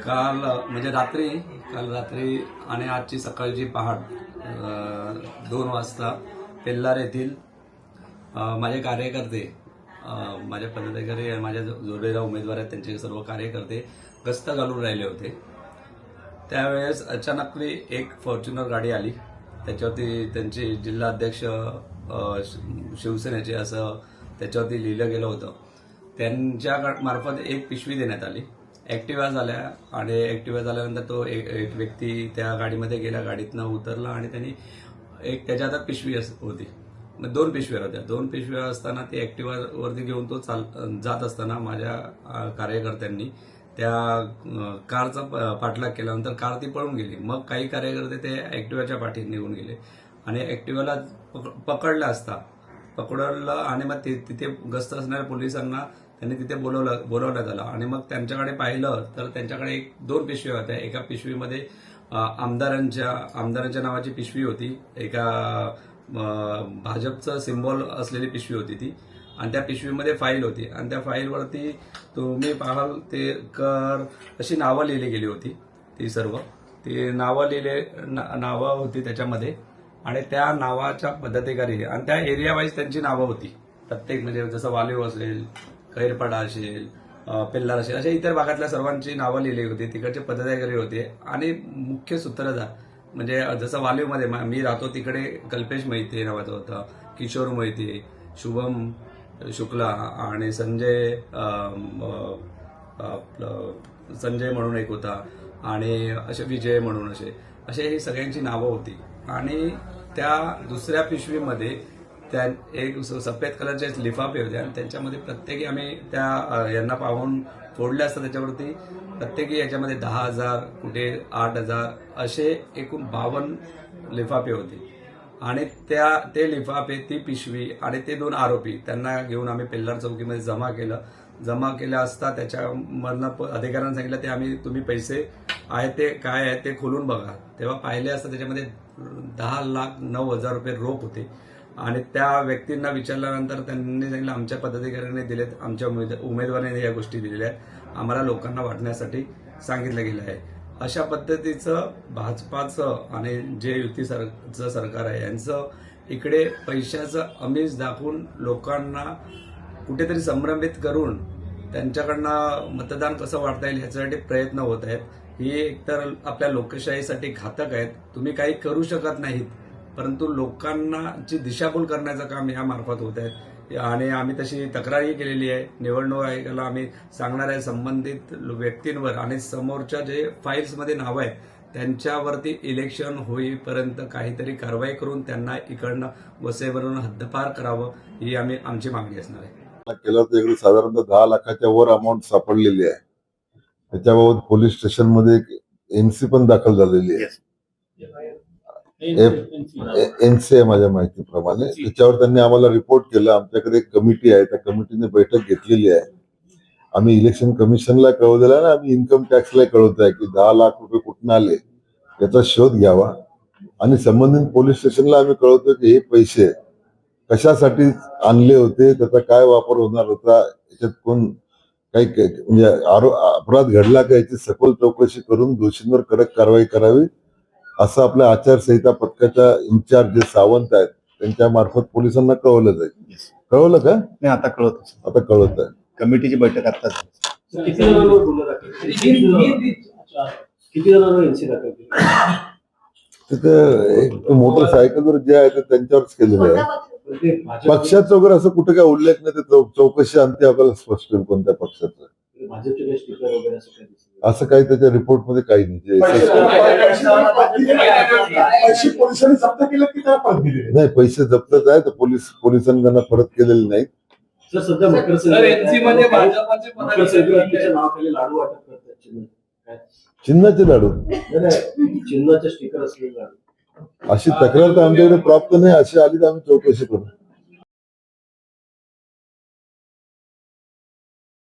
काल म्हणजे रात्री काल रात्री आणि आजची सकाळची पहाट दोन वाजता पेल्लार येथील माझे कार्यकर्ते माझ्या माझे पदाधिकारी माझ्या जो- जोडलेल्या उमेदवार आहेत त्यांचे सर्व कार्यकर्ते गस्त घालून राहिले होते. त्यावेळेस अचानकली एक फॉर्च्युनर गाडी आली. त्याच्यावरती त्यांचे जिल्हाध्यक्ष शिवसेनेचे असं त्याच्यावरती लिहिलं गेलं होतं. त्यांच्या मार्फत एक पिशवी देण्यात आली. ॲक्टिवा झाल्या आणि ॲक्टिवा झाल्यानंतर तो एक एक व्यक्ती त्या गाडीमध्ये गेला गाडीतनं उतरला आणि त्यांनी एक त्याच्या हातात पिशवी अस- होती. मग दोन पिशव्या होत्या. दोन पिशव्या असताना ती ॲक्टिवावरती घेऊन तो चाल जात असताना माझ्या कार्यकर्त्यांनी त्या कारचा प- पाठलाग केल्यानंतर कार ती पळून गेली. मग काही कार्यकर्ते ते ॲक्टिवाच्या पाठीत निघून गेले. आणि ॲक्टिवाला पक- पकडलं असता. पकडलं आणि मग ते तिथे गस्त असणाऱ्या पोलिसांना त्यांनी तिथे बोलवलं बोलवण्यात आलं आणि मग त्यांच्याकडे पाहिलं तर त्यांच्याकडे एक दोन पिशव्या होत्या. एका पिशवीमध्ये आमदारांच्या आमदारांच्या नावाची पिशवी होती. एका भाजपचं सिम्बॉल असलेली पिशवी होती ती. आणि त्या पिशवीमध्ये फाईल होती. आणि त्या फाईलवरती तुम्ही पाहाल ते कर अशी नावं लिहिली गेली होती ती सर्व. ती नावं लिहिले ना- नावं होती त्याच्यामध्ये. आणि त्या नावाच्या पदाधिकारी आणि त्या एरिया वाईज त्यांची नावं होती. प्रत्येक म्हणजे जसं वालीव असेल खैरपाडा असेल अ, पेल्लार असेल अशा इतर भागातल्या सर्वांची नावं लिहिली होती तिकडचे पदाधिकारी होते. आणि मुख्य सूत्रधार म्हणजे जसं वालीवमध्ये मा- मी राहतो तिकडे कल्पेश मोहिते नावाचं होतं किशोर मैते शुभम शुक्ला आणि संजय आपलं संजय म्हणून एक होता आणि असे विजय म्हणून असे असे ही सगळ्यांची नावं होती. आणि त्या दुसऱ्या पिशवीमध्ये त्या एक स- सफेद कलरचे लिफाफे होते आणि त्यांच्यामध्ये प्रत्येकी आम्ही त्या यांना पाहून फोडले असतात त्याच्यावरती. प्रत्येकी याच्यामध्ये दहा हजार कुठे आठ हजार असे एकूण बावन्न लिफाफे होते. आणि त्या ते लिफाफे ती पिशवी आणि ते दोन आरोपी त्यांना घेऊन आम्ही पेल्लार चौकीमध्ये जमा केलं. जमा केलं असता त्याच्यामधनं प- अधिकाऱ्यांना सांगितलं ते आम्ही तुम्ही पैसे आहेत ते काय आहे ते खोलून बघा. तेव्हा पाहिले असता त्याच्यामध्ये दहा लाख नऊ हजार रुपये रोख होते. आणि त्या व्यक्तींना विचारल्यानंतर त्यांनी सांगितलं आमच्या पदाधिकाऱ्यांनी दिलेत आमच्या उमेद उमेदवाराने या गोष्टी दिलेल्या आहेत. आम्हाला लोकांना वाटण्यासाठी सांगितलं गेलं आहे. अशा पद्धतीचं भाजपाचं आणि जे युती सरचं सरकार आहे यांचं इकडे पैशाचं अमीज दाखवून लोकांना कुठेतरी संभ्रमित करून त्यांच्याकडनं मतदान कसं वाढता येईल ह्याच्यासाठी प्रयत्न होत आहेत. ही एकतर आपल्या लोकशाहीसाठी घातक आहेत. तुम्ही काही करू शकत नाहीत. परंतु लोकांना ची दिशाभूल करण्याचं काम या मार्फत होत आहे आणि आम्ही तशी तक्रारही केलेली आहे. निवडणूक आयोगाला आम्ही सांगणार आहे संबंधित व्यक्तींवर आणि समोरच्या जे फाईल्समध्ये नावं आहेत त्यांच्यावरती इलेक्शन होईपर्यंत काहीतरी कारवाई करून त्यांना इकडनं वसईवरून हद्दपार करावं ही आम्ही आमची मागणी असणार आहे. केलं तर इकडे साधारणतः दहा लाखाच्या वर अमाऊंट सापडलेली आहे. त्याच्याबाबत पोलीस स्टेशनमध्ये एनसी पण दाखल झालेली आहे. एनसी आहे माझ्या माहितीप्रमाणे. त्याच्यावर त्यांनी आम्हाला रिपोर्ट केला. आमच्याकडे एक कमिटी आहे. त्या कमिटीने बैठक घेतलेली आहे. आम्ही इलेक्शन कमिशनला कळवलेलं आहे ना आम्ही इन्कम टॅक्सला कळवत आहे की दहा लाख रुपये कुठून आले याचा शोध घ्यावा. आणि संबंधित पोलीस स्टेशनला आम्ही कळवतो की हे पैसे कशासाठी आणले होते त्याचा काय वापर होणार होता याच्यात कोण काही काही- म्हणजे आरो अपराध घडला का याची सखोल चौकशी करून दोषींवर कडक कारवाई करावी. असं आपल्या आचारसंहिता पथकाच्या इन्चार्ज जे सावंत आहेत त्यांच्या मार्फत पोलिसांना कळवलं जाईल. कळवलं का? नाही आता कळत आता कळवत आहे. कमिटीची बैठक आता किती जणांवर गुन्हा दाखल केला? किती जणांवर? एनसी दाखल केली? तिथं एक मोटरसायकलवर जे आहे ते त्यांच्यावरच केलेलं आहे. भाजप- पक्षाचं वगैरे असं कुठे काय उल्लेख नाही ते चौ- चौकशी अंती आपल्याला स्पष्ट होईल कोणत्या पक्षाचं. भाजपचे काही स्टिकर वगैरे असं काही दिसलं असं काही त्याच्या रिपोर्टमध्ये काही नाही जे पैसे पोलिसांनी जप्त केले की त्याला परत दिले नाही पैसे जप्तच आहे तर पोलीस पोलिसांनी त्यांना परत केलेले नाहीत सर सध्या मकर सर एनसी मध्ये भाजपाचे मकर पदाधिकारी संक्रांतीच्या नावाखाली लाडू वाटप करतात चिन्ह काय? चिन्हाचे लाडू नाही, नाही चिन्हाचे स्टिकर असलेले लाडू अशी तक्रार तर आमच्याकडे प्राप्त नाही अशी आली तर आम्ही चौकशी करू